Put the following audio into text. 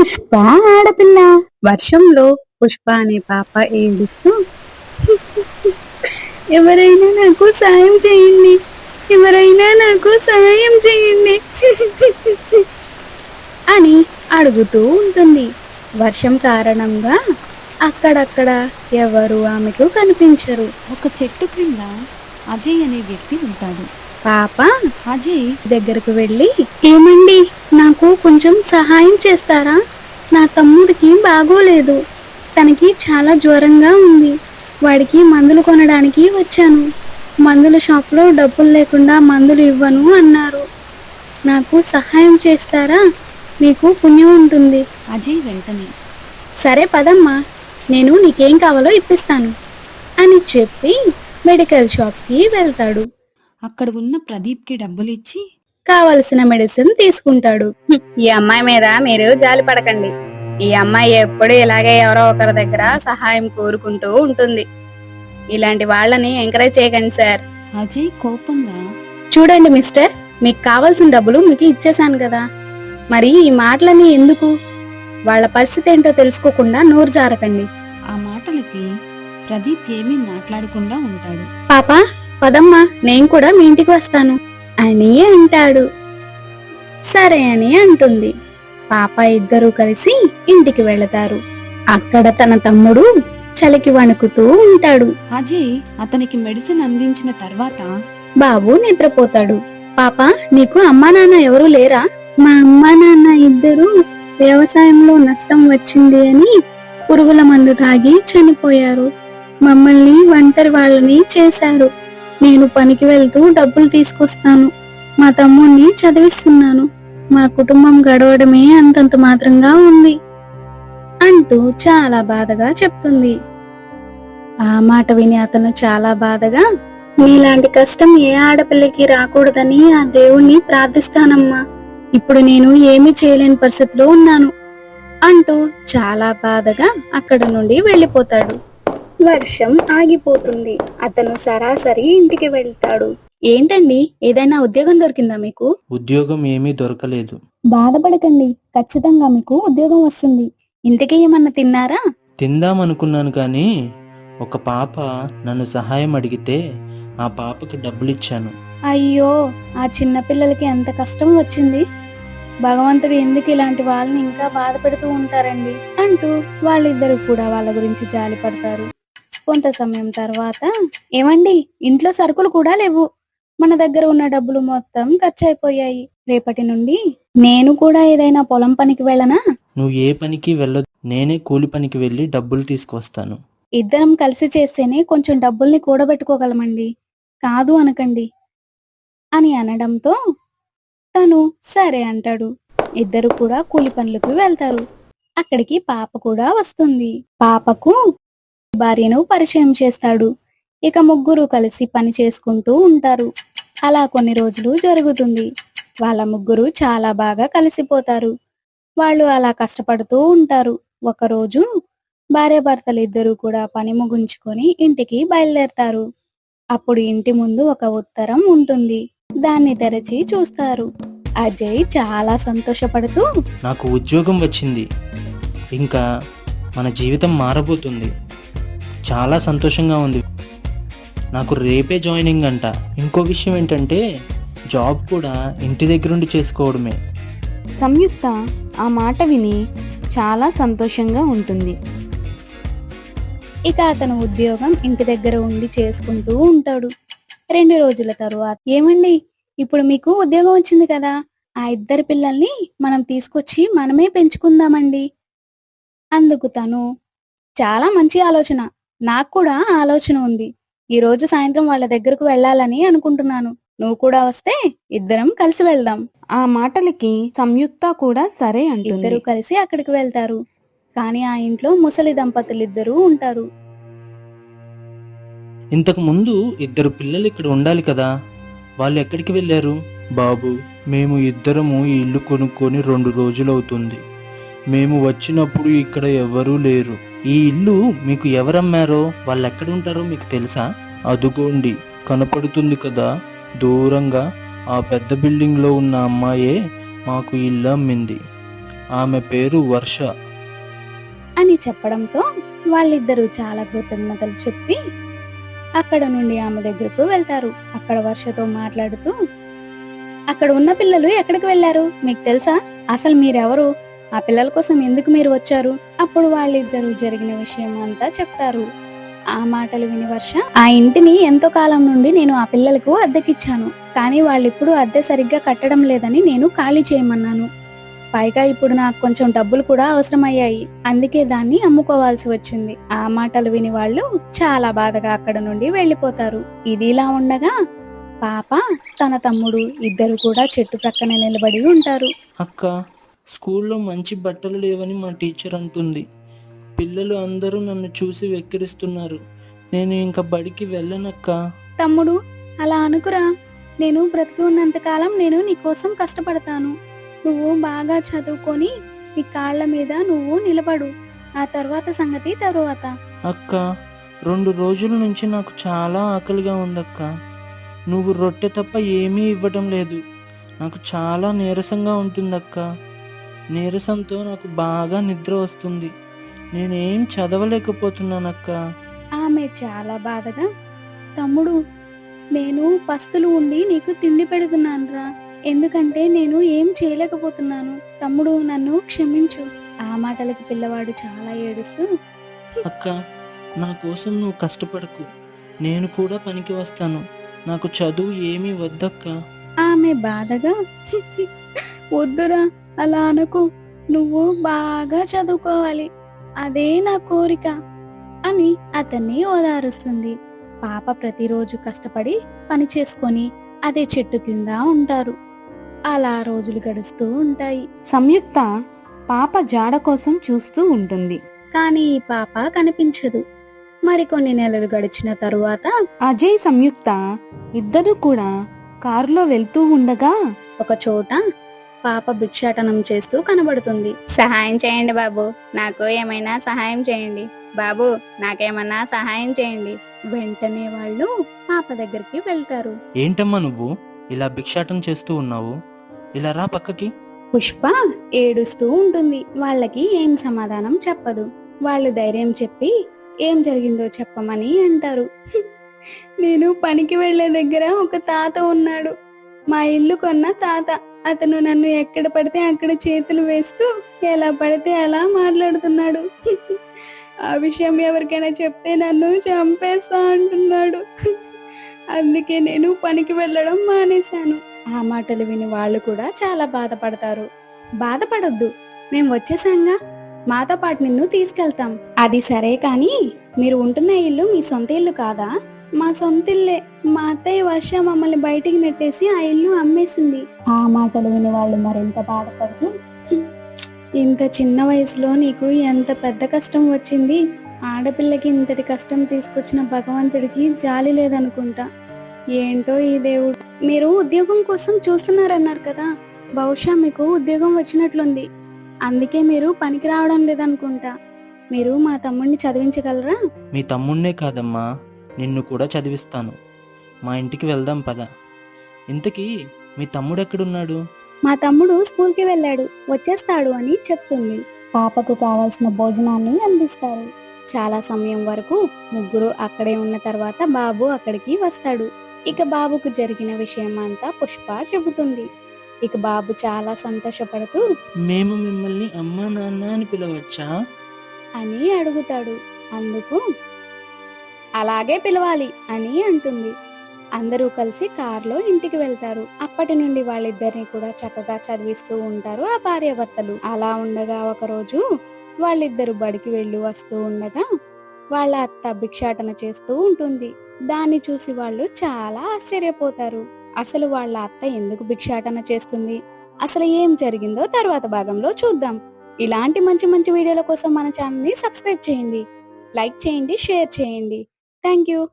పుష్ప ఆడపిల్ల. వర్షంలో పుష్ప అనే పాప ఏడుస్తూ ఎవరైనా నాకు సాయం చేయండి. ఎవరైనా నాకు సాయం చేయండి. అని అడుగుతూ ఉంటుంది. వర్షం కారణంగా అక్కడక్కడ ఎవరు ఆమెకు కనిపించరు. ఒక చెట్టు క్రింద అజయ్ అనే వ్యక్తి ఉంటాడు. పాప అజయ్ దగ్గరకు వెళ్ళి ఏమండి నాకు కొంచెం సహాయం చేస్తారా? నా తమ్ముడికి బాగోలేదు. తనకి చాలా జ్వరంగా ఉంది. వాడికి మందులు కొనడానికి వచ్చాను. మందుల షాప్లో డబ్బులు లేకుండా మందులు ఇవ్వను అన్నారు. నాకు సహాయం చేస్తారా? మీకు పుణ్యం ఉంటుంది. అజయ్ వెంటనే సరే పదమ్మా నేను నీకేం కావాలో ఇప్పిస్తాను అని చెప్పి మెడికల్ షాప్కి వెళ్తాడు. అక్కడ ఉన్న ప్రదీప్కి డబ్బులు ఇచ్చి కావలసిన మెడిసిన్ తీసుకుంటాడు. ఈ అమ్మాయి మీద మీరు జాలి పడకండి. ఈ అమ్మాయి ఎప్పుడు ఇలాగే ఎవరో ఒకరి దగ్గర సహాయం కోరుకుంటూ ఉంటుంది. ఇలాంటి వాళ్ళని ఎంకరేజ్ చేయకండి సార్. అజయ్ కోపంగా చూడండి మిస్టర్ మీకు కావాల్సిన డబ్బులు మీకు ఇచ్చేశాను కదా. మరి ఈ మాటలని ఎందుకు? వాళ్ళ పరిస్థితి ఏంటో తెలుసుకోకుండా నోరు జారకండి. ఆ మాటలకి ప్రదీప్ ఏమీ మాట్లాడకుండా ఉంటాడు. పాప పదమ్మా నేను కూడా మీ ఇంటికి వస్తాను. అని అంటాడు. సరే అని అంటుంది. పాప ఇద్దరూ కలిసి ఇంటికి వెళతారు. అక్కడ తన తమ్ముడు చలికి వణుకుతూ ఉంటాడు. అజయ్ అతనికి మెడిసిన్ అందించిన తర్వాత బాబు నిద్రపోతాడు. పాప నీకు అమ్మా నాన్న ఎవరు లేరా? మా అమ్మా నాన్న ఇద్దరు వ్యవసాయంలో నష్టం వచ్చింది అని పురుగుల మందు తాగి చనిపోయారు. మమ్మల్ని ఒంటరి వాళ్ళని చేశారు. నేను పనికి వెళ్తూ డబ్బులు తీసుకొస్తాను. మా తమ్ముణ్ణి చదివిస్తున్నాను. మా కుటుంబం గడవడమే అంతంత మాత్రంగా ఉంది అంటూ చాలా బాధగా చెప్తుంది. ఆ మాట విని అతను చాలా బాధగా నీలాంటి కష్టం ఏ ఆడపిల్లకి రాకూడదని ఆ దేవుణ్ణి ప్రార్థిస్తానమ్మా. ఇప్పుడు నేను ఏమీ చేయలేని పరిస్థితిలో ఉన్నాను. అంటూ చాలా బాధగా అక్కడ నుండి వెళ్ళిపోతాడు. వర్షం ఆగిపోతుంది. అతను సరాసరి ఇంటికి వెళ్తాడు. ఏంటండి? ఏదైనా ఉద్యోగం దొరికిందా మీకు? ఉద్యోగం ఏమీ దొరకలేదు. బాధపడకండి. ఖచ్చితంగా మీకు ఉద్యోగం వస్తుంది. ఇంటికి ఏమన్నా తిన్నారా? తిందామనుకున్నాను కానీ ఒక పాప నన్ను సహాయం అడిగితే ఆ పాపకి డబ్బులు ఇచ్చాను అయ్యో! ఆ చిన్న పిల్లలకి ఎంత కష్టం వచ్చింది. భగవంతుడు ఎందుకు ఇలాంటి వాళ్ళని ఇంకా బాధ పెడుతూ ఉంటారండి? అంటూ వాళ్ళిద్దరూ కూడా వాళ్ళ గురించి జాలి పడతారు కొంత సమయం తర్వాత ఏమండి ఇంట్లో సరుకులు కూడా లేవు. మన దగ్గర ఉన్న డబ్బులు మొత్తం ఖర్చు అయిపోయాయి రేపటి నుండి నేను కూడా ఏదైనా పొలం పనికి వెళ్ళనా? నువ్వు ఏ పనికి వెళ్ళదు నేనే కూలి పనికి వెళ్ళి డబ్బులు తీసుకొస్తాను ఇద్దరం కలిసి చేస్తేనే కొంచెం డబ్బుల్ని కూడబెట్టుకోగలమండి. కాదు అనకండి అని అనడంతో తను సరే అంటాడు. ఇద్దరు కూడా కూలి పనులకు వెళ్తారు. అక్కడికి పాప కూడా వస్తుంది. పాపకు భార్యను పరిచయం చేస్తాడు. ఇక ముగ్గురు కలిసి పని చేసుకుంటూ ఉంటారు. అలా కొన్ని రోజులు జరుగుతుంది. వాళ్ళ ముగ్గురు చాలా బాగా కలిసిపోతారు. వాళ్ళు అలా కష్టపడుతూ ఉంటారు. ఒకరోజు భార్యాభర్తలు ఇద్దరు కూడా పని ముగించుకొని ఇంటికి బయలుదేరతారు. అప్పుడు ఇంటి ముందు ఒక ఉత్తరం ఉంటుంది. దాన్ని తెరచి చూస్తారు. అజయ్ చాలా సంతోషపడుతూ నాకు ఉద్యోగం వచ్చింది. ఇంకా మన జీవితం మారబోతుంది. చాలా సంతోషంగా ఉంది. నాకు రేపే జాయినింగ్ అంట. ఇంకో విషయం ఏంటంటే జాబ్ కూడా ఇంటి దగ్గరుండి చేసుకోవడమే. సంయుక్త ఆ మాట విని చాలా సంతోషంగా ఉంటుంది. ఇక అతను ఉద్యోగం ఇంటి దగ్గర ఉండి చేసుకుంటూ ఉంటాడు. రెండు రోజుల తరువాత ఏమండి ఇప్పుడు మీకు ఉద్యోగం వచ్చింది కదా? ఆ ఇద్దరు పిల్లల్ని మనం తీసుకొచ్చి మనమే పెంచుకుందామండి. అందుకు తను చాలా మంచి ఆలోచన. నాకు కూడా ఆలోచన ఉంది. ఈ రోజు సాయంత్రం వాళ్ళ దగ్గరకు వెళ్ళాలని అనుకుంటున్నాను. నువ్వు కూడా వస్తే ఇద్దరం కలిసి వెళ్దాం. ఆ మాటలకి సంయుక్త కూడా సరే అంటుంది. ఇద్దరు కలిసి అక్కడికి వెళ్తారు. కానీ ఆ ఇంట్లో ముసలి దంపతులు ఇద్దరు ఉంటారు. ఇంతకు ముందు ఇద్దరు పిల్లలు ఇక్కడ ఉండాలి కదా. వాళ్ళు ఎక్కడికి వెళ్ళారు? బాబు మేము ఇద్దరము ఈ ఇల్లు కొనుక్కొని రెండు రోజులవుతుంది. మేము వచ్చినప్పుడు ఇక్కడ ఎవరూ లేరు. ఈ ఇల్లు మీకు ఎవరమ్మారో వాళ్ళు ఎక్కడ ఉంటారో మీకు తెలుసా? అదుగోండి కనపడుతుంది కదా. దూరంగా ఆ పెద్ద బిల్డింగ్లో ఉన్న అమ్మాయే మాకు ఇల్లు అమ్మింది. ఆమె పేరు వర్ష. అని చెప్పడంతో వాళ్ళిద్దరూ చాలా కృతజ్ఞతలు చెప్పి అక్కడ నుండి ఆమె దగ్గరకు వెళ్తారు. అక్కడ వర్షతో మాట్లాడుతూ అక్కడ ఉన్న పిల్లలు ఎక్కడికి వెళ్ళారు? మీకు తెలుసా? అసలు మీరెవరు? ఆ పిల్లల కోసం ఎందుకు మీరు వచ్చారు? అప్పుడు వాళ్ళిద్దరూ జరిగిన విషయం అంతా చెప్తారు. ఆ మాటలు విని వర్ష ఆ ఇంటిని ఎంతో కాలం నుండి నేను ఆ పిల్లలకు అద్దెకిచ్చాను. కానీ వాళ్ళిప్పుడు అద్దె సరిగ్గా కట్టడం లేదని నేను ఖాళీ చేయమన్నాను. పైగా ఇప్పుడు నాకు కొంచెం డబ్బులు కూడా అవసరమయ్యాయి. అందుకే దాన్ని అమ్ముకోవాల్సి వచ్చింది. ఆ మాటలు విని వాళ్ళు చాలా బాధగా అక్కడ నుండి వెళ్ళిపోతారు. ఇది ఇలా ఉండగా పాప తన తమ్ముడు ఇద్దరు కూడా చెట్టు ప్రక్కన నిలబడి ఉంటారు. అక్క స్కూల్లో మంచి బట్టలు లేవని మా టీచర్ అంటుంది. పిల్లలు అందరూ నన్ను చూసి వెక్కిరిస్తున్నారు. నేను ఇంకా బడికి వెళ్ళనక్క. తమ్ముడు అలా అనుకురా. నేను బ్రతికి ఉన్నంత కాలం నేను నీకోసం కష్టపడతాను. నువ్వు బాగా చదువుకొని నీ కాళ్ళ మీద నువ్వు నిలబడు. ఆ తర్వాత సంగతి తరువాత. అక్క రెండు రోజుల నుంచి నాకు చాలా ఆకలిగా ఉందక్క. నువ్వు రొట్టె తప్ప ఏమీ ఇవ్వటం లేదు. నాకు చాలా నీరసంగా ఉంటుందక్క. నీరసంతో నాకు బాగా నిద్ర వస్తుంది. నేనేం చదవలేకపోతున్నానక్క. ఆమె చాలా బాధగా తమ్ముడు నేను పస్తులు ఉండి నీకు తిండి పెడుతున్నానురా. ఎందుకంటే నేను ఏం చేయలేకపోతున్నాను. తమ్ముడు నన్ను క్షమించు. ఆ మాటలకి పిల్లవాడు చాలా ఏడుస్తూ అక్క నా కోసం నువ్వు కష్టపడకు. నేను కూడా పనికి వస్తాను. నాకు చదువు ఏమీ వద్దక్క. ఆమె బాధగా వద్దురా అలా అనుకు. నువ్వు బాగా చదువుకోవాలి. అదే నా కోరిక అని అతన్ని ఓదారుస్తుంది. పాప ప్రతిరోజు కష్టపడి పని చేసుకొని అదే చెట్టు కింద ఉంటారు. అలా రోజులు గడుస్తూ ఉంటాయి. సంయుక్త పాప జాడ కోసం చూస్తూ ఉంటుంది. కానీ పాప కనిపించదు. మరికొన్ని నెలలు గడిచిన తరువాత అజయ్ సంయుక్త ఇద్దరు కూడా కారులో వెళ్తూ ఉండగా ఒక చోట పాప భిక్షాటనం చేస్తూ కనబడుతుంది. సహాయం చేయండి బాబు. నాకు ఏమైనా సహాయం చేయండి. బాబు నాకేమన్నా సహాయం చేయండి. వెంటనే వాళ్ళు పాప దగ్గరికి వెళ్తారు. ఏంటమ్మా నువ్వు? ఇలా భిక్షాటం చేస్తూ ఉన్నావు. ఇలా రా పక్కకి. పుష్ప ఏడుస్తూ ఉంటుంది. వాళ్ళకి ఏం సమాధానం చెప్పదు. వాళ్ళు ధైర్యం చెప్పి ఏం జరిగిందో చెప్పమని అంటారు. నేను పనికి వెళ్ళే దగ్గర ఒక తాత ఉన్నాడు. మా ఇల్లు కొన్న తాత. అతను నన్ను ఎక్కడ పడితే అక్కడ చేతులు వేస్తూ ఎలా పడితే అలా మాట్లాడుతున్నాడు. ఆ విషయం ఎవరికైనా చెప్తే నన్ను చంపేస్తా అంటున్నాడు. అందుకే నేను పనికి వెళ్ళడం మానేశాను. ఆ మాటలు విని వాళ్ళు కూడా చాలా బాధపడతారు. బాధపడొద్దు. మేం వచ్చేసాంగా. మాతో పాటు నిన్ను తీసుకెళ్తాం. అది సరే కానీ మీరు ఉంటున్న ఇల్లు మీ సొంత ఇల్లు కాదా? మా సొంత ఇల్లే మా అత్తయ్య వర్ష మమ్మల్ని బయటికి నెట్టేసి ఆ ఇల్లు అమ్మేసింది. ఆ మాటలు విని వాళ్ళు మరింత బాధపడుతూ "హ్మ్, ఇంత చిన్న వయసులో నీకు ఎంత పెద్ద కష్టం వచ్చింది? ఆడపిల్లకి ఇంతటి కష్టం తీసుకొచ్చిన భగవంతుడికి జాలి లేదనుకుంటా. ఏంటో ఈ దేవుడు. మీరు ఉద్యోగం కోసం చూస్తున్నారన్నారు కదా. బహుశా మీకు ఉద్యోగం వచ్చినట్లుంది. అందుకే మీరు పనికి రావడం లేదనుకుంటా. మీరు మా తమ్ముడిని చదివించగలరా? మీ తమ్ముణ్ణే కాదమ్మా. నిన్ను కూడా చదివిస్తాను. మా ఇంటికి వెళ్దాం పద. ఇంతకీ మీ తమ్ముడు ఎక్కడున్నాడు? మా తమ్ముడు స్కూల్కి వెళ్ళాడు. వచ్చేస్తాడు అని చెప్తుంది. పాపకు కావాల్సిన భోజనాన్ని అందిస్తారు. చాలా సమయం వరకు ముగ్గురు అక్కడే ఉన్న తర్వాత బాబు అక్కడికి వస్తాడు. ఇక బాబుకు జరిగిన విషయం అంతా పుష్ప చెబుతుంది. ఇక బాబు చాలా సంతోషపడుతూ మేము మిమ్మల్ని అమ్మా నాన్న అని పిలవచ్చా? అని అడుగుతాడు. అందుకు అలాగే పిలవాలి అని అంటుంది. అందరూ కలిసి కారులో ఇంటికి వెళ్తారు. అప్పటి నుండి వాళ్ళిద్దరిని కూడా చక్కగా చదివిస్తూ ఉంటారు ఆ భార్యాభర్తలు. అలా ఉండగా ఒకరోజు వాళ్ళిద్దరు బడికి వెళ్ళి వస్తూ ఉండగా వాళ్ళ అత్త భిక్షాటన చేస్తూ ఉంటుంది. దాన్ని చూసి వాళ్ళు చాలా ఆశ్చర్యపోతారు. అసలు వాళ్ళ అత్త ఎందుకు భిక్షాటన చేస్తుంది? అసలు ఏం జరిగిందో తర్వాత భాగంలో చూద్దాం. ఇలాంటి మంచి మంచి వీడియోల కోసం మన ఛానల్ని సబ్స్క్రైబ్ చేయండి. లైక్ చేయండి షేర్ చేయండి. Thank you.